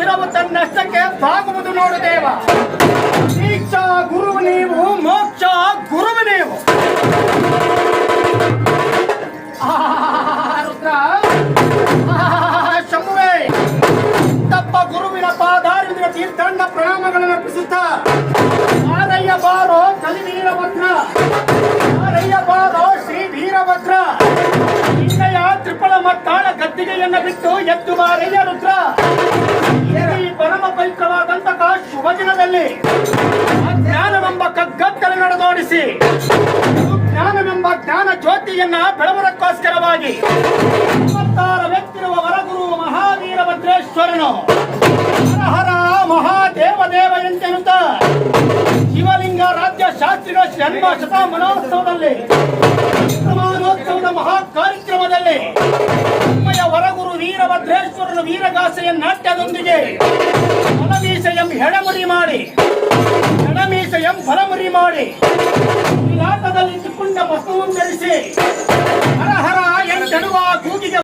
ಶಿರವು ತನ್ನಷ್ಟಕ್ಕೆ ಬಾಗುವುದು ನೋಡು ದೇವ. ದೀಕ್ಷಾ ಗುರುವು ನೀವು, ಮೋಕ್ಷ ಗುರುವು ನೀವು. ಶಂಭುವೇ ತಪ್ಪ ಗುರುವಿನ ಪಾದಾರವಿಂದ ತೀರ್ಥಣ್ಣ ಪ್ರಣಾಮಗಳನ್ನು ಅರ್ಪಿಸುತ್ತ. ಆರಯ್ಯ ಬಾರೋ ಕಲಿ ವೀರಭದ್ರ ಆರಯ್ಯ ಬಾರೋ ಶ್ರೀ ವೀರಭದ್ರ ನಿನ್ನಯ ತ್ರಿಪಳ ಮತ್ತಾಳ ಗದ್ದಿಗೆಯನ್ನು ಬಿಟ್ಟು ಎದ್ದು ಬಾರಯ್ಯ ದಿನದಲ್ಲಿ ಜ್ಞಾನವೆಂಬ ಕಗ್ಗತ್ತಲೆ ನಡೆದೋಡಿಸಿ, ಜ್ಞಾನವೆಂಬ ಜ್ಞಾನ ಜ್ಯೋತಿಯನ್ನ ಬೆಳವರಕ್ಕೋಸ್ಕರವಾಗಿ ವ್ಯಕ್ತಿರುವ ವರಗುರು ಮಹಾವೀರ ಭದ್ರೇಶ್ವರನು ಹರ ಮಹಾದೇವ ದೇವ ಎಂತೆನ್ನುತ್ತ, ಶಿವಲಿಂಗ ರಾಜ್ಯ ಶಾಸ್ತ್ರಿಗಳ ಜನ್ಮ ಶತಮಾನೋತ್ಸವದಲ್ಲಿ ಮನೋತ್ಸವದ ಮಹಾ ಕಾರ್ಯಕ್ರಮದಲ್ಲಿ ವರಗುರು ವೀರಭದ್ರೇಶ್ವರನ ವೀರಗಾಸೆಯ ನಾಟ್ಯದೊಂದಿಗೆ ಹೆಡಮುರಿ ಮಾಡಿ. ಎಡಮೀಸೆಯಂ ಬಲಮುರಿ ಮಾಡಿ. ಈ ಆಟದಲ್ಲಿ ಚಿಕ್ಕುಂಡ ಬಸವಂ ಧರಿಸಿ. ಹರ ಹರ ಕೂಗಿಗೆ